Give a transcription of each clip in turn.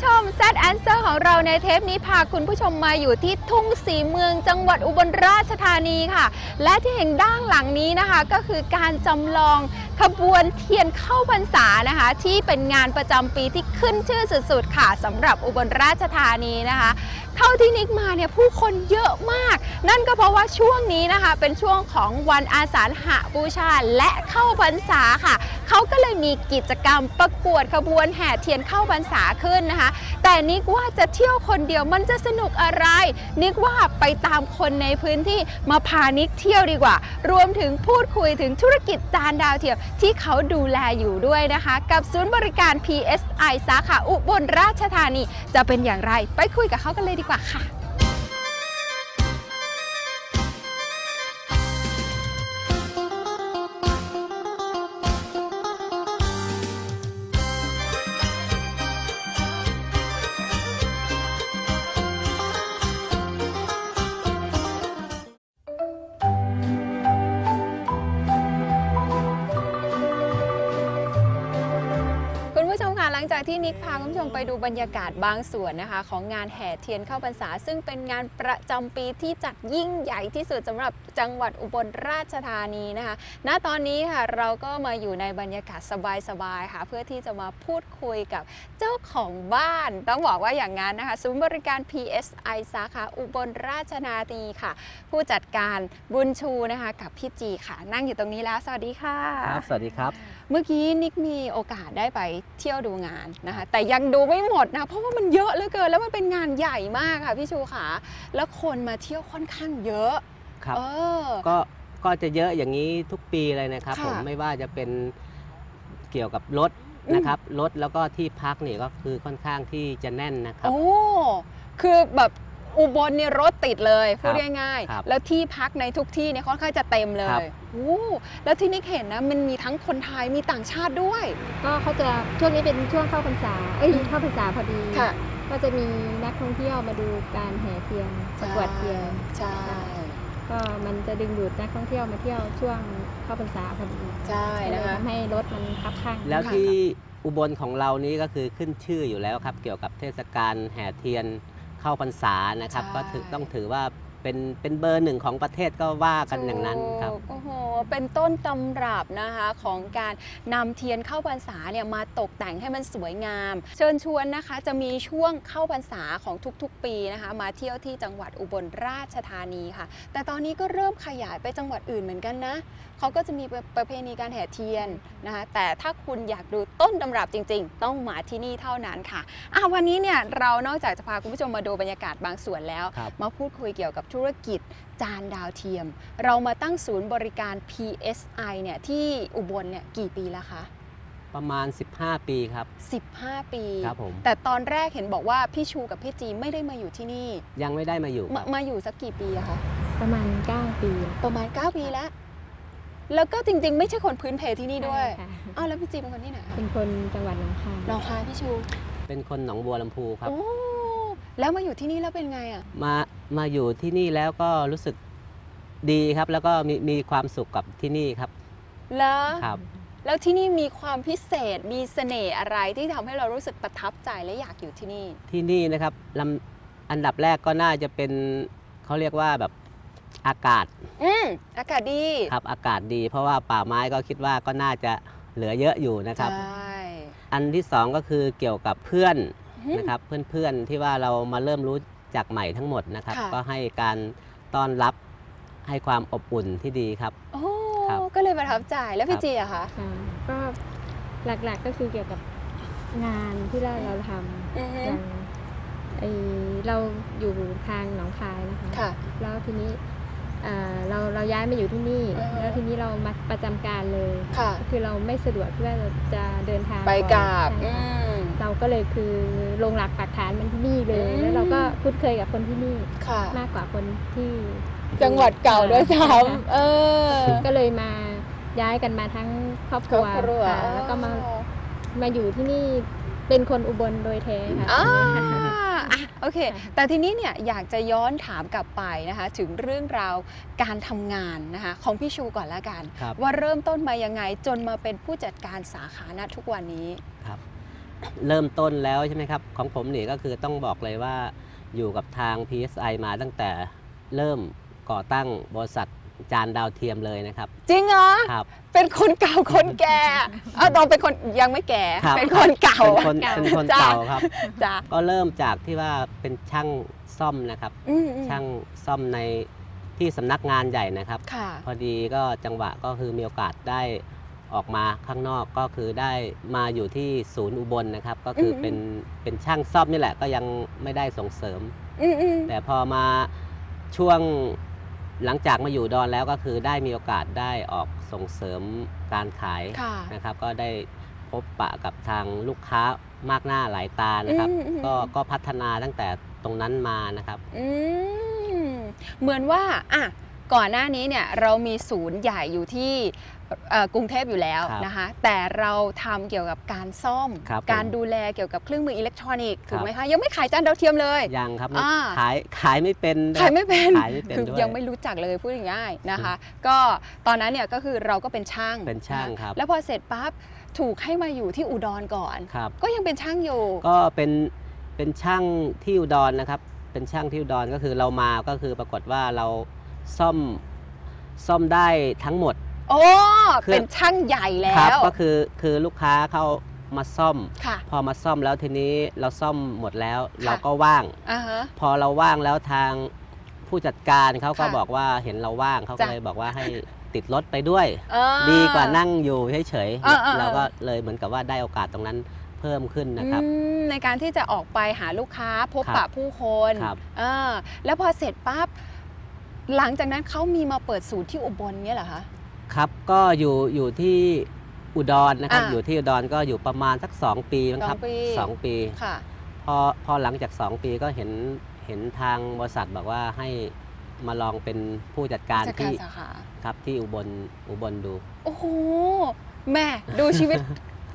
ดีค่ะคุณผู้ชม Z Answer ของเราในเทปนี้พาคุณผู้ชมมาอยู่ที่ทุ่งสีเมืองจังหวัดอุบลราชธานีค่ะ และที่เห็นด้านหลังนี้นะคะ ก็คือการจำลองขบวนเทียนเข้าพรรษานะคะ ที่เป็นงานประจำปีที่ขึ้นชื่อสุดๆค่ะสำหรับอุบลราชธานีนะคะ เท่าที่นิกมาเนี่ยผู้คนเยอะมาก นั่นก็เพราะว่าช่วงนี้นะคะ เป็นช่วงของวันอาสาฬหบูชาและเข้าพรรษาค่ะ เขาก็เลยมีกิจกรรมประกวดขบวนแห่เทียนเข้าพรรษาขึ้นนะคะ แต่นิกว่าจะเที่ยวคนเดียวมันจะสนุกอะไร นิกว่าไปตามคนในพื้นที่มาพานิกเที่ยวดีกว่า รวมถึงพูดคุยถึงธุรกิจจานดาวเทียมที่เขาดูแลอยู่ด้วยนะคะ กับศูนย์บริการ PSI สาขาอุบลราชธานี จะเป็นอย่างไร ไปคุยกับเขากันเลยดีกว่าค่ะ นิกพาคุณผู้ชมไปดูบรรยากาศบางส่วนนะคะ ของงานแห่เทียนเข้าพรรษา ซึ่งเป็นงานประจำปีที่จัดยิ่งใหญ่ที่สุดสำหรับจังหวัดอุบลราชธานีนะคะ ณตอนนี้ค่ะเราก็มาอยู่ในบรรยากาศสบายๆค่ะเพื่อที่จะมาพูดคุยกับเจ้าของบ้าน ต้องบอกว่าอย่างนั้นนะคะศูนย์บริการ PSI สาขาอุบลราชธานีค่ะ ผู้จัดการบุญชูนะคะกับพี่จีค่ะ นั่งอยู่ตรงนี้แล้ว สวัสดีค่ะครับสวัสดีครับ เมื่อกี้นิกมีโอกาสได้ไปเที่ยวดูงานนะคะแต่ยังดูไม่หมดนะเพราะว่ามันเยอะเหลือเกิน แล้วมันเป็นงานใหญ่มากค่ะพี่ชูขาแล้วคนมาเที่ยวค่อนข้างเยอะครับเออ ก็ก็จะเยอะอย่างนี้ทุกปีเลยนะครับ ค่ะผมไม่ว่าจะเป็นเกี่ยวกับรถอืม นะครับรถแล้วก็ที่พักนี่ก็คือค่อนข้างที่จะแน่นนะครับ โอ้ คือแบบ อุบลเนี่ยรถติดเลยพูดครับง่ายครับๆแล้วที่พักในทุกที่เนี่ยค่อนข้างจะเต็มเลครับยโอ้แล้วที่นิกเห็นนะมันมีทั้งคนไทยมีต่างชาติด้วย ก็เขาจะช่วงนี้เป็นช่วงเข้าพรรษาเอ้ยเข้าพรรษาพอดีค่ะก็จะมีนักท่องเที่ยวมาดูการแห่เทียนประกวดเทียนใช่ก็มันจะดึงดูดนักท่องเที่ยวมาเที่ยวช่วงเข้าพรรษาพอดีใช่ก็เลนะยคะทำให้รถมันคับข้างแล้วค่ะที่อุบลของเรานี้ก็คือขึ้นชื่ออยู่แล้วครับ เกี่ยวกับเทศกาลแห่เทียน เข้าพรรษานะครับใช่ก็ถือต้องถือว่า เป็นเป็นเบอร์หนึ่งของประเทศก็ว่ากันอย่างนั้นครับถูกโอ้โหเป็นต้นตำรับนะคะของการนำเทียนเข้าพรรษาเนี่ยมาตกแต่งให้มันสวยงาม เชิญชวนนะคะจะมีช่วงเข้าพรรษาของทุกๆ ปีนะคะ มาเที่ยวที่จังหวัดอุบลราชธานีค่ะ แต่ตอนนี้ก็เริ่มขยายไปจังหวัดอื่นเหมือนกันนะเขาก็จะมีประเพณีการแห่เทียนนะคะแต่ถ้าคุณอยากดูต้นตำรับจริง ๆ ต้องมาที่นี่เท่านั้นค่ะอะวันนี้เนี่ยเรานอกจากจะพาคุณผู้ชมมาดูบรรยากาศบางส่วนแล้วครับมาพูดคุยเกี่ยวกับธุรกิจ จานดาวเทียม เรามาตั้งศูนย์บริการ PSI เนี่ยที่อุบลเนี่ยกี่ปีแล้วคะ ประมาณ 15 ปีครับ 15 ปีครับผม แต่ตอนแรกเห็นบอกว่าพี่ชูกับพี่จีไม่ได้มาอยู่ที่นี่ ยังไม่ได้มาอยู่คมารับมาอยู่สักกี่ปีอะคะ ประมาณ 9 ปีประมาณ 9 ปีแล้ว แล้วก็จริง ๆ ไม่ใช่คนพื้นเพที่นี่ด้วย ใช่ค่ะอ้าวแล้วพี่จีเป็นคนที่ไหนเป็นคนจังหวัดหนองคาย หนองคายพี่ชู เป็นคนหนองบัวลำพูครับ โอ้ แล้วมาอยู่ที่นี่แล้วเป็นไงอะมามาอยู่ที่นี่แล้วก็รู้สึกดีครับ แล้วก็มีมีความสุขกับที่นี่ครับแล้วครับ แล้วที่นี่มีความพิเศษมีเสน่ห์อะไรที่ทำให้เรารู้สึกประทับใจและอยากอยู่ที่นี่ ที่นี่นะครับลำอันดับแรกก็น่าจะเป็นเขาเรียกว่าแบบอากาศอืมอากาศดีครับอากาศดี เพราะว่าป่าไม้ก็คิดว่าก็น่าจะเหลือเยอะอยู่นะครับ ใช่ อันที่สองก็คือเกี่ยวกับเพื่อนอืม นะครับเพื่อนๆที่ว่าเรามาเริ่มรู้จักใหม่ทั้งหมดนะครับค่ะก็ให้การต้อนรับให้ความอบอุ่นที่ดีครับโอ้ครับก็เลยประทับใจแล้วพี่ครับจีอะคะค่ะก็หลักๆก็คือเกี่ยวกับงานที่เราเราทำอือฮึอย่างไอเราอยู่ทางหนองคายนะคะค่ะแล้วทีนี้เอ่อเราเราย้ายมาอยู่ที่นี่อือฮะแล้วทีนี้เรามาประจำการเลยค่ะคือเราไม่สะดวกที่ว่าจะเดินทางไปกราบใช่อืค่ะม เราก็เลยคือลงหลักปักฐานมันที่นี่เลยอืมแล้วเราก็คุ้นเคยกับคนที่นี่ค่ะมากกว่าคนที่จังหวัดเก่าด้วยซ้ค่ะำเออ ก็เลยมาย้ายกันมาทั้งครอบคครรัอบวครัวค่ะแล้วก็มามาอยู่ที่นี่เป็นคนอุบลโดยแท้ค่ะอ่าอะโอเค แต่ทีนี้เนี่ยอยากจะย้อนถามกลับไปนะคะ ถึงเรื่องราวการทำงานนะคะของพี่ชูก่อนละกันครับว่าเริ่มต้นมายังไงจนมาเป็นผู้จัดการสาขาณทุกวันนี้ครับ เริ่มต้นแล้วใช่ไหมครับ ของผมนี่ก็คือต้องบอกเลยว่าอยู่กับทาง PSI มาตั้งแต่เริ่มก่อตั้งบริษัทจานดาวเทียมเลยนะครับ จริงเหรอครับ เป็นคนเก่าคนแก่เออตอนเป็นคนยังไม่แก่ ครับ เป็นคนเก่าเป็นคนเก่าเป็นคนจ้ะเก่าครับ จ้ะก็เริ่มจากที่ว่าเป็นช่างซ่อมนะครับ อืมอืมช่างซ่อมในที่สำนักงานใหญ่นะครับ ค่ะ พอดีก็จังหวะก็คือมีโอกาสได้ ออกมาข้างนอกก็คือได้มาอยู่ที่ศูนย์อุบลนะครับ ก็คืออม เป็นเป็นช่างซ่อมนี่แหละก็ยังไม่ได้ส่งเสริม อืมอืมแต่พอมาช่วงหลังจากมาอยู่ดอนแล้วก็คือได้มีโอกาสได้ออกส่งเสริมการขายค่ะ นะครับ ก็ได้พบปะกับทางลูกค้ามากหน้าหลายตานะครับ อืมอืมก็ก็พัฒนาตั้งแต่ตรงนั้นมานะครับ อืมเหมือนว่าอะก่อนหน้านี้เนี่ยเรามีศูนย์ใหญ่อยู่ที่เอ่อ กรุงเทพอยู่แล้วครับนะคะ แต่เราทำเกี่ยวกับการซ่อมครับผมการดูแลเกี่ยวกับเครื่องมืออิเล็กทรอนิกส์ครับถูกไหมคะ ยังไม่ขายจานดาวเทียมเลย ยังครับไม่อ่าขายขายไม่เป็นนะขายไม่เป็น ขายไม่เป็นคือด้วยยังไม่รู้จักเลยพูดง่ายๆนะคะ ก็ตอนนั้นเนี่ยก็คือเราก็เป็นช่างเป็นช่างะะครับ แล้วพอเสร็จปั๊บถูกให้มาอยู่ที่อุดรก่อนครับก็ยังเป็นช่างอยู่ ก็เป็นเป็นช่างที่อุดรนะครับ เป็นช่างที่อุดรก็คือเรามาก็คือปรากฏว่าเราซ่อมซ่อมได้ทั้งหมด โอ้คือเป็นช่างใหญ่แล้ครัวก็คือคือลูกค้าเขามาซ่อม ค่ะ พอมาซ่อมแล้วทีนี้เราซ่อมหมดแล้วค่ะเราก็ว่าง อ่าฮะ พอเราว่างแล้วทางผู้จัดการเขาก็ค่ะบอกว่าเห็นเราว่างเขาก็จ้ะ เลยบอกว่าให้ติดรถไปด้วย เออ ดีกว่านั่งอยู่เฉยเออเออเออ ๆเราก็เลยเหมือนกับว่าได้โอกาสตรงนั้นเพิ่มขึ้นนะครับ อืมในการที่จะออกไปหาลูกค้าพบครัปะบผู้คนครับ เออแล้วพอเสร็จปั๊บหลังจากนั้นเขามีมาเปิดศูนย์ที่อุบลเนี่ยเหรอคะ ครับก็อยู่อยู่ที่อุดรนะครับ อ่าอยู่ที่อุดรก็อยู่ประมาณสัก 2 ปีมั้งครับสองปี สองปีค่ะ พอพอหลังจาก 2 ปีก็เห็นเห็นทางบริษัทบอกว่าให้มาลองเป็นผู้จัดการจัดการที่สาขา ครับที่อุบลอุบลดู โอ้โห แม่ดูชีวิต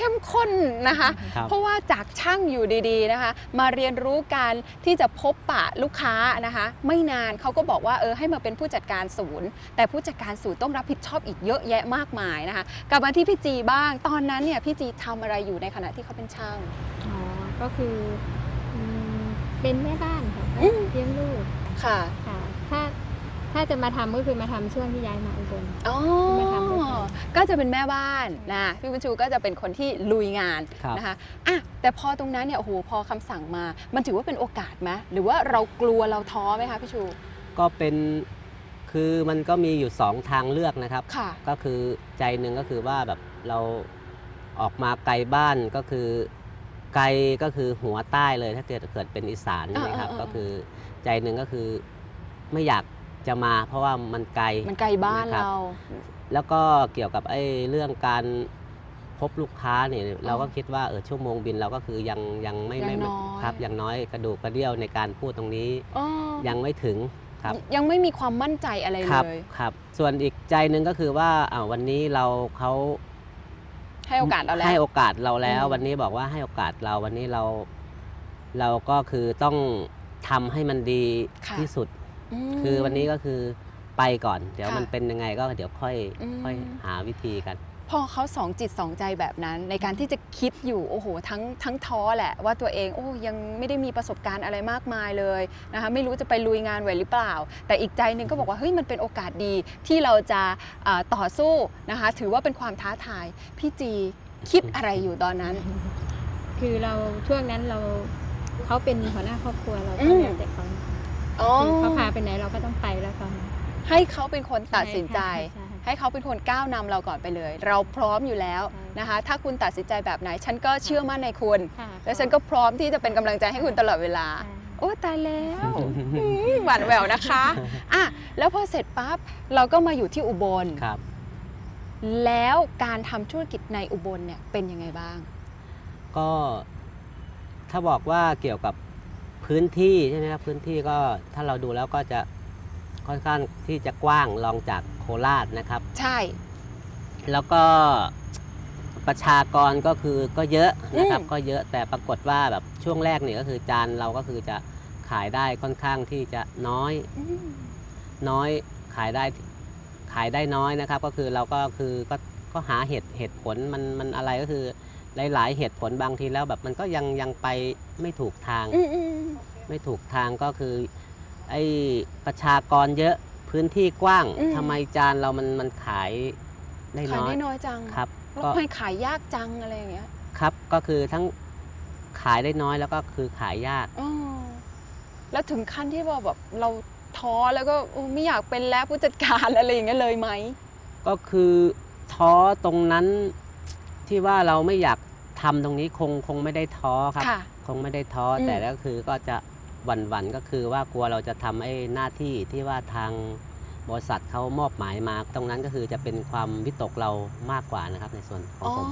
เข้มข้นนะคะ ครับ เพราะว่าจากช่างอยู่ดีๆนะคะ มาเรียนรู้การที่จะพบปะลูกค้านะคะ ไม่นานเขาก็บอกว่าเออให้มาเป็นผู้จัดการศูนย์ แต่ผู้จัดการศูนย์ต้องรับผิดชอบอีกเยอะแยะมากมายนะคะ กลับมาที่พี่จีบ้าง ตอนนั้นเนี่ยพี่จีทำอะไรอยู่ในขณะที่เขาเป็นช่าง อ๋อ ก็คืออืมเป็นแม่บ้านค่ะอืม เลี้ยงลูกค่ะ ค่ะ ถ้า ถ้าจะมาทำก็คือมาทำช่วงที่ย้ายมาอุบลอ๋อไม่ทำด้วยกันก็จะเป็นแม่บ้านนะพี่บุญชูก็จะเป็นคนที่ลุยงานครับนะคะอะแต่พอตรงนั้นเนี่ยโอ้โหพอคำสั่งมา มันถือว่าเป็นโอกาสไหมหรือว่าเรากลัวเราท้อไหมคะพี่ชู ก็เป็นคือมันก็มีอยู่ 2 ทางเลือกนะครับค่ะก็คือใจหนึ่งก็คือว่าแบบเราออกมาไกลบ้านก็คือไกลก็คือหัวใต้เลยถ้าเกิดเกิดเป็นอีสานใช่ไหมครับอ่าๆๆก็คือใจหนึ่งก็คือไม่อยาก จะมาเพราะว่ามันไกลมันไกลบ้านนะครับเรา แล้วก็เกี่ยวกับไอ้เรื่องการพบลูกค้าเนี่ยเราก็คิดว่าเออชั่วโมงบินเราก็คือยังยังไม่ยังไม่น้อยครับยังน้อยกระดูกกระเดี่ยวในการพูดตรงนี้อ๋อยังไม่ถึงครับยังไม่มีความมั่นใจอะไรครับเลยครับส่วนอีกใจหนึ่งก็คือว่าอ่าวันนี้เราเขาให้โอกาสเราแล้วให้โอกาสเราแล้วอืมวันนี้บอกว่าให้โอกาสเราวันนี้เรา เราก็คือต้องทำให้มันดีค่ะที่สุด ม คือวันนี้ก็คือไปก่อน เดี๋ยวค่ะมันเป็นยังไงก็เดี๋ยวค่อยอืม ค่อยหาวิธีกัน พอเขาสองจิตสองใจแบบนั้น ในการที่จะคิดอยู่โอ้โหทั้งทั้งท้อแหละ ว่าตัวเองโอ้ยังไม่ได้มีประสบการณ์อะไรมากมายเลยนะคะไม่รู้จะไปลุยงานไหวหรือเปล่า แต่อีกใจหนึ่งก็บอกว่าเฮ้ยมันเป็นโอกาสดีที่เราจะเอ่อต่อสู้นะคะถือว่าเป็นความท้าทาย พี่จีคิดอะไรอยู่ตอนนั้น คือเราช่วงนั้นเราเขาเป็นหัวหน้าครอบครัวเราอืก็ม แล้วแต่เขาอ๋อ คือเขาพาไปไหนเราก็ต้องไปแล้วตอนนั้นให้เขาเป็นคนตัดสินใจใช่ค่ะให้เขาเป็นคนก้าวนำเราก่อนไปเลย เราพร้อมอยู่แล้วใช่นะคะ ถ้าคุณตัดสินใจแบบไหน ฉันก็เชื่อมั่นในคุณใช่และฉันก็พร้อมที่จะเป็นกำลังใจให้คุณตลอดเวลาใช่โอ้ตายแล้วอืมหวานแหววนะคะอะแล้วพอเสร็จปั๊บเราก็มาอยู่ที่อุบลครับ แล้วการทำธุรกิจในอุบลเนี่ยเป็นยังไงบ้าง ก็ถ้าบอกว่าเกี่ยวกับ พื้นที่ใช่ไหมครับพื้นที่ก็ถ้าเราดูแล้วก็จะค่อนข้างที่จะกว้างรองจากโคราชนะครับ ใช่ แล้วก็ประชากรก็คือก็เยอะนะครับอืมก็เยอะแต่ปรากฏว่าแบบช่วงแรกเนี่ยก็คือจานเราก็คือจะขายได้ค่อนข้างที่จะน้อยอืมน้อยขายได้ขายได้น้อยนะครับ ก็คือเราก็คือก็ก็หาเหตุเหตุผลมันมันอะไรก็คือ หลาย ๆ เหตุผลบางทีแล้วแบบมันก็ยังยังไปไม่ถูกทาง อืมอืมไม่ถูกทางก็คือไอ้ประชากรเยอะพื้นที่กว้างอืมทำไมจานเรามันมันขายได้ขายน้อยได้น้อยจังครับ แล้วก็ ทำไมขายยากจังอะไรอย่างเงี้ยครับก็คือทั้งขายได้น้อยแล้วก็คือขายยาก อ๋อแล้วถึงขั้นที่ว่าแบบเราท้อแล้วก็โอ้ไม่อยากเป็นแล้วผู้จัดการ อะไรอย่างเงี้ยเลยไหมก็คือท้อตรงนั้น ที่ว่าเราไม่อยากทำตรงนี้คงคงไม่ได้ท้อครับค่ะคงไม่ได้ท้ออมแต่ก็คือก็จะหวั่นหวั่นๆก็คือว่ากลัวเราจะทำไอ้หน้าที่ที่ว่าทางบริษัทเขามอบหมายมา ตรงนั้นก็คือจะเป็นความวิตกเรามากกว่านะครับในส่วนของอ๋อผม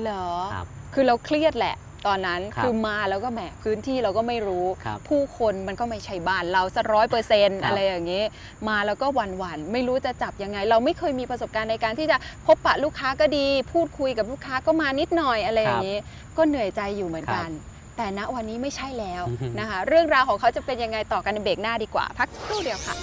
เหรอครับคือเราเครียดแหละ ตอนนั้นครับคือมาแล้วก็แหมพื้นที่เราก็ไม่รู้ ครับผู้คนมันก็ไม่ใช่บ้านเราสัร้อยเปอร์เซ็นต์ครับอะไรอย่างนี้ มาแล้วก็หวั่นหวั่นๆ ไม่รู้จะจับยังไง เราไม่เคยมีประสบการณ์ในการที่จะพบปะลูกค้าก็ดี พูดคุยกับลูกค้าก็มานิดหน่อยอะไรอย่างนี้ ก็เหนื่อยใจอยู่เหมือนกัน แต่ณวันนี้ไม่ใช่แล้วนะคะ เรื่องราวของเขาจะเป็นยังไงต่อกันในเบรกหน้าดีกว่า พักสักครู่เดียวค่ะ